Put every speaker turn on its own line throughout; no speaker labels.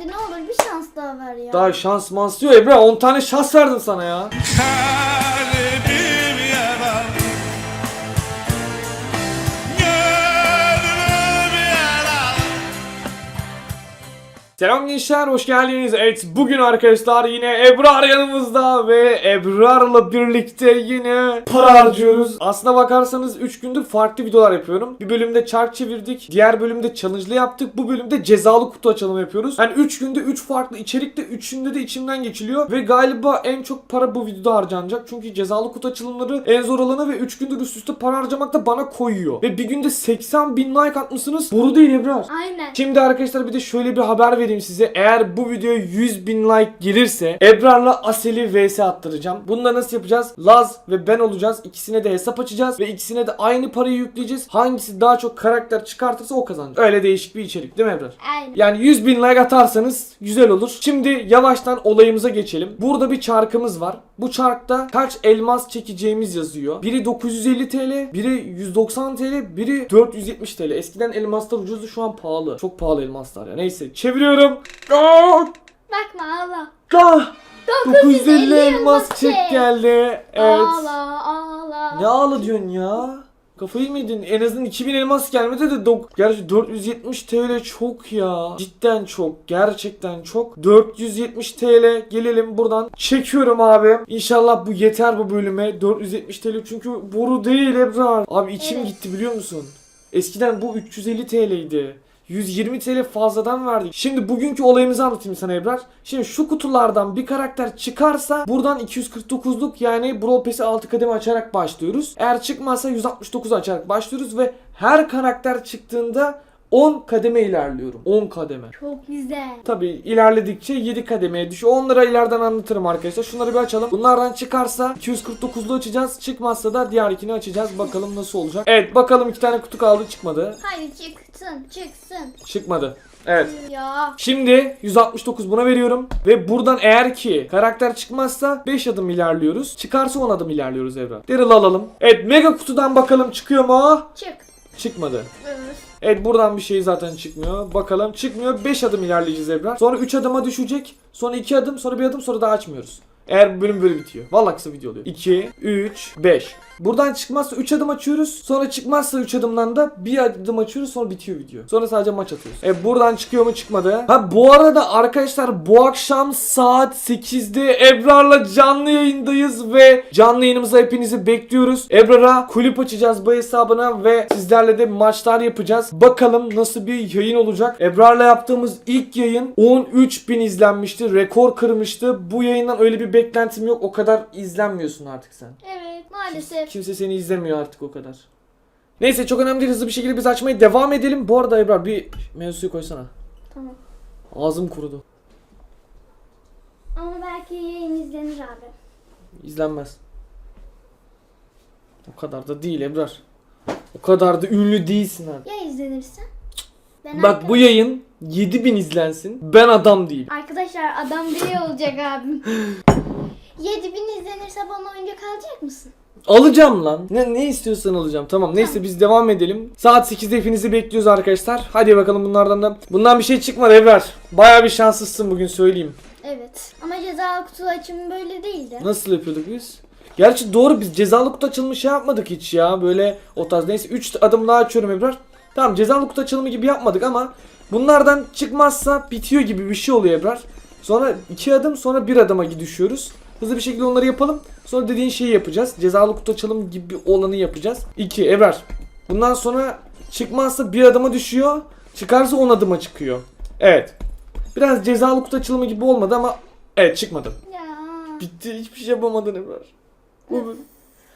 hadi ne olur bir şans daha ver ya.
Daha şans mans diyor Ebrar 10 tane şans verdim sana ya. Selam gençler hoş geldiniz. Evet bugün arkadaşlar yine Ebrar yanımızda ve Ebrar'la birlikte yine para harcıyoruz. Aslına bakarsanız 3 gündür farklı videolar yapıyorum. Bir bölümde çark çevirdik. Diğer bölümde challenge'lı yaptık. Bu bölümde cezalı kutu açılımı yapıyoruz. Yani 3 günde 3 farklı içerikte 3'ünde de içimden geçiliyor. Ve galiba en çok para bu videoda harcanacak. Çünkü cezalı kutu açılımları en zor olanı ve 3 gündür üst üste para harcamak da bana koyuyor. Ve bir günde 80 bin like atmışsınız. Boru değil Ebrar.
Aynen.
Şimdi arkadaşlar bir de şöyle bir haber vereyim size. Eğer bu videoya 100 bin like gelirse Ebrar'la Asel'i vs attıracağım. Bunu da nasıl yapacağız? Laz ve ben olacağız. İkisine de hesap açacağız ve ikisine de aynı parayı yükleyeceğiz. Hangisi daha çok karakter çıkartırsa o kazanacak. Öyle değişik bir içerik değil mi Ebrar?
Aynen.
Yani 100 bin like atarsanız güzel olur. Şimdi yavaştan olayımıza geçelim. Burada bir çarkımız var. Bu çarkta kaç elmas çekeceğimiz yazıyor. Biri 950 TL, biri 190 TL, biri 470 TL. Eskiden elmaslar ucuzdu şu an pahalı. Çok pahalı elmaslar ya. Neyse çeviriyorum. Aa!
Bakma ağla.
Ah! 950 elmas çek. geldi. Evet.
Ağla ağla.
Ne ağla diyorsun ya? Kafayı mı yedin? En azından 2000 elmas gelmedi de dok- Gerçi 470 TL çok ya. Cidden çok. Gerçekten çok. 470 TL gelelim buradan. Çekiyorum abi. İnşallah bu yeter bu bölüme. 470 TL çünkü boru değil Ebrar. Abi içim
Evet.
gitti biliyor musun? Eskiden bu 350 TL'ydi. 120 TL fazladan verdik. Şimdi bugünkü olayımızı anlatayım sana Ebrar. Şimdi şu kutulardan bir karakter çıkarsa buradan 249'luk yani Brawl Pass'i 6 kademe açarak başlıyoruz. Eğer çıkmazsa 169 açarak başlıyoruz ve her karakter çıktığında 10 kademe ilerliyorum. 10 kademe.
Çok güzel.
Tabi ilerledikçe 7 kademeye düşüyor. Onlara ileriden anlatırım arkadaşlar. Şunları bir açalım. Bunlardan çıkarsa 249'lu açacağız. Çıkmazsa da diğer ikini açacağız. Bakalım nasıl olacak. Evet bakalım iki tane kutu kaldı. Çıkmadı.
Hadi çıksın çıksın.
Çıkmadı. Evet.
Ya.
Şimdi 169 buna veriyorum. Ve buradan eğer ki karakter çıkmazsa 5 adım ilerliyoruz. Çıkarsa 10 adım ilerliyoruz Evra. Daryl alalım. Evet mega kutudan bakalım çıkıyor mu?
Çık.
Çıkmadı.
Evet.
Evet buradan bir şey zaten çıkmıyor. Bakalım çıkmıyor. 5 adım ilerleyeceğiz Ebrar. Sonra 3 adıma düşecek. Sonra 2 adım sonra 1 adım sonra daha açmıyoruz. Eğer bölüm böyle bitiyor. Vallahi kısa video oluyor. 2, 3, 5. Buradan çıkmazsa 3 adım açıyoruz. Sonra çıkmazsa 3 adımdan da 1 adım açıyoruz sonra bitiyor video. Sonra sadece maç atıyoruz. E buradan çıkıyor mu çıkmadı. Ha bu arada arkadaşlar bu akşam saat 8'de Ebrar'la canlı yayındayız ve canlı yayınımıza hepinizi bekliyoruz. Ebrar'a kulüp açacağız bu hesabına ve sizlerle de maçlar yapacağız. Bakalım nasıl bir yayın olacak. Ebrar'la yaptığımız ilk yayın 13.000 izlenmişti. Rekor kırmıştı. Bu yayından öyle bir beklentim yok. O kadar izlenmiyorsun artık sen.
Evet maalesef.
Kimse seni izlemiyor artık o kadar. Neyse çok önemli değil. Hızlı bir şekilde biz açmaya devam edelim. Bu arada Ebrar bir meyve suyu koysana.
Tamam.
Ağzım kurudu.
Ama belki yayın izlenir abi.
İzlenmez. O kadar da değil Ebrar. O kadar da ünlü değilsin abi.
Ya izlenirse? Ben
Bak bu yayın 7000 izlensin. Ben adam değilim.
Arkadaşlar adam biri olacak abim. 7000 izlenirse bana oyuncak alacak mısın?
Alacağım lan. Ne, ne istiyorsan alacağım. Tamam neyse biz devam edelim. Saat 8'de hepinizi bekliyoruz arkadaşlar. Hadi bakalım bunlardan da. Bundan bir şey çıkmadı Ebrar. Baya bir şanslısın bugün söyleyeyim.
Evet. Ama cezalı kutu açımı böyle değildi.
Nasıl yapıyorduk biz? Gerçi doğru biz cezalı kutu açılımı şey yapmadık hiç ya. Böyle o tarz neyse 3 adım daha açıyorum Ebrar. Tamam cezalı kutu açılımı gibi yapmadık ama bunlardan çıkmazsa bitiyor gibi bir şey oluyor Ebrar. Sonra 2 adım sonra 1 adıma düşüyoruz. Hızlı bir şekilde onları yapalım. Sonra dediğin şeyi yapacağız. Cezalı kutu açılımı gibi olanı yapacağız. 2 Ebrar. Bundan sonra çıkmazsa 1 adıma düşüyor. Çıkarsa 10 adıma çıkıyor. Evet. Biraz cezalı kutu açılımı gibi olmadı ama evet çıkmadı.
Ya.
Bitti hiçbir şey yapamadın Ebrar. Bu,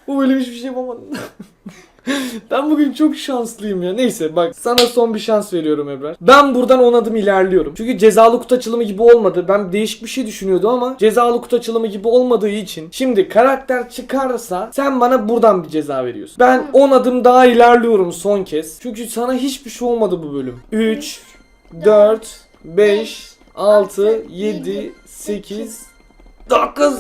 bu bölüm hiçbir şey yapamadın. ben bugün çok şanslıyım ya. Neyse bak sana son bir şans veriyorum Ebrar. Ben buradan 10 adım ilerliyorum. Çünkü cezalı kutu açılımı gibi olmadı. Ben değişik bir şey düşünüyordum ama cezalı kutu açılımı gibi olmadığı için. Şimdi karakter çıkarsa sen bana buradan bir ceza veriyorsun. Ben 10 adım daha ilerliyorum son kez. Çünkü sana hiçbir şey olmadı bu bölüm. 3, 4, 5, 6, 7, 8, 9,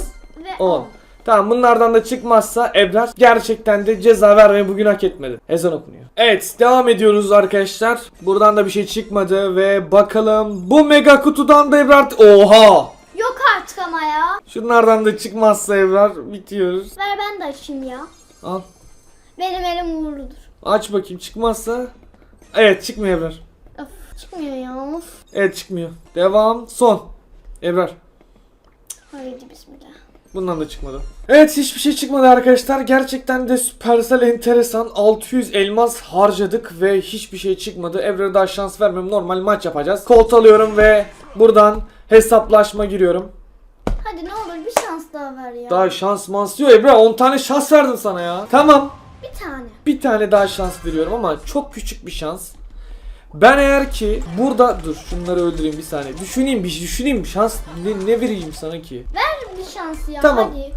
Ve
10.
10.
Tamam bunlardan da çıkmazsa Ebrar gerçekten de ceza vermeyi bugün hak etmedi. Ezan okunuyor. Evet devam ediyoruz arkadaşlar. Buradan da bir şey çıkmadı ve bakalım bu mega kutudan da Ebrar... Oha!
Yok artık ama ya.
Şunlardan da çıkmazsa Ebrar bitiyoruz.
Ver ben de açayım ya.
Al.
Benim elim uğurludur.
Aç bakayım çıkmazsa. Evet çıkmıyor Ebrar.
Of çıkmıyor ya. Of.
Evet çıkmıyor. Devam. Son. Ebrar.
Haydi bismillah.
Bundan da çıkmadı. Evet hiçbir şey çıkmadı arkadaşlar. Gerçekten de Supercell enteresan. 600 elmas harcadık ve hiçbir şey çıkmadı. Evra'ya daha şans vermem. Normal maç yapacağız. Kolt alıyorum ve buradan hesaplaşma giriyorum.
Hadi ne olur bir şans daha ver ya.
Daha şans mans diyor Ebra 10 tane şans verdim sana ya. Tamam.
Bir tane.
Bir tane daha şans veriyorum ama çok küçük bir şans. Ben eğer ki burada dur şunları öldüreyim bir saniye. Düşüneyim bir düşüneyim şans ne, ne vereyim sana ki?
Ver bir şans ya
Tamam.
hadi.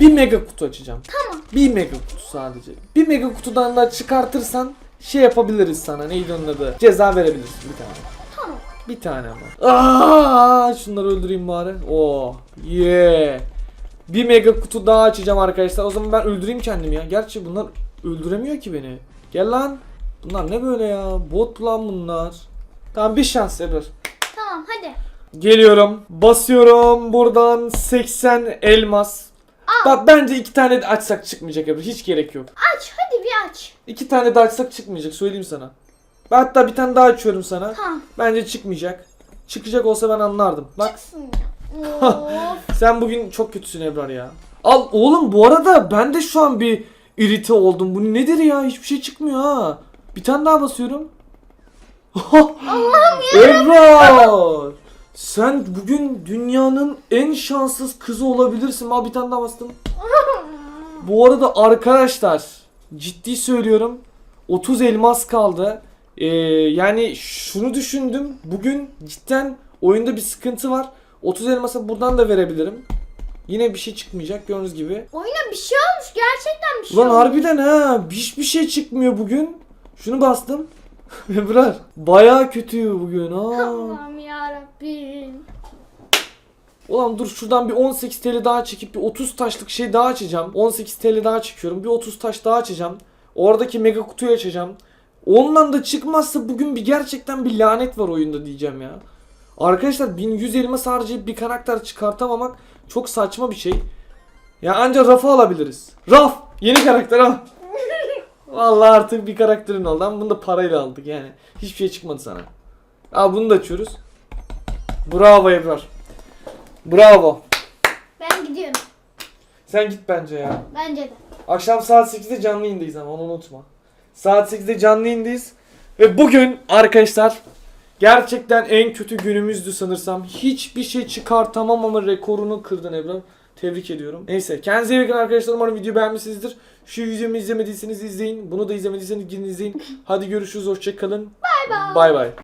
Bir mega kutu açacağım.
Tamam.
Bir mega kutu sadece. Bir mega kutudan da çıkartırsan şey yapabiliriz sana. Neydi onun adı? Ceza verebilirsin bir tane.
Tamam.
Bir tane ama. Aa, şunları öldüreyim bari. Oh, yeah. Bir mega kutu daha açacağım arkadaşlar. O zaman ben öldüreyim kendimi ya. Gerçi bunlar öldüremiyor ki beni. Gel lan. Bunlar ne böyle ya? Bot lan bunlar. Tamam bir şans Ebrar.
Tamam hadi.
Geliyorum. Basıyorum buradan 80 elmas. Bak bence iki tane de açsak çıkmayacak Ebru. Hiç gerek yok.
Aç hadi bir aç.
İki tane de açsak çıkmayacak söyleyeyim sana. Ben hatta bir tane daha açıyorum sana.
Tamam.
Bence çıkmayacak. Çıkacak olsa ben anlardım. Bak
Çıksın ya. Of.
sen bugün çok kötüsün Ebrar ya. Al oğlum bu arada ben de şu an bir irite oldum. Bu nedir ya? Hiçbir şey çıkmıyor ha. Bir tane daha basıyorum. Allah'ım ya. Ebrar. Sen bugün dünyanın en şanssız kızı olabilirsin. Al bir tane daha bastım. Bu arada arkadaşlar ciddi söylüyorum 30 elmas kaldı. Ee, yani şunu düşündüm. Bugün cidden oyunda bir sıkıntı var. 30 elmasa buradan da verebilirim. Yine bir şey çıkmayacak gördüğünüz gibi.
Oyuna bir şey olmuş gerçekten bir şey
Ulan
olmuş.
harbiden ha hiçbir şey çıkmıyor bugün. Şunu bastım. Ebrar baya kötü bugün ha.
Allah'ım yarabbim.
Ulan dur şuradan bir 18 TL daha çekip bir 30 taşlık şey daha açacağım. 18 TL daha çekiyorum. Bir 30 taş daha açacağım. Oradaki mega kutuyu açacağım. Ondan da çıkmazsa bugün bir gerçekten bir lanet var oyunda diyeceğim ya. Arkadaşlar 1100 elmas harcayıp bir karakter çıkartamamak çok saçma bir şey. Ya anca Raf'ı alabiliriz. Raf! Yeni karakter al. Vallahi artık bir karakterin oldu ama bunu da parayla aldık yani. Hiçbir şey çıkmadı sana. Al bunu da açıyoruz. Bravo Ebrar. Bravo.
Ben gidiyorum.
Sen git bence ya.
Bence de.
Akşam saat 8'de canlı yayındayız ama onu unutma. Saat 8'de canlı yayındayız. Ve bugün arkadaşlar gerçekten en kötü günümüzdü sanırsam. Hiçbir şey çıkartamam ama rekorunu kırdın Ebrar. Tebrik ediyorum. Neyse kendinize iyi bakın arkadaşlar. Umarım videoyu beğenmişsinizdir. Şu videomu izlemediyseniz izleyin. Bunu da izlemediyseniz gidin izleyin. Hadi görüşürüz. Hoşçakalın. Bay bay. Bay bay.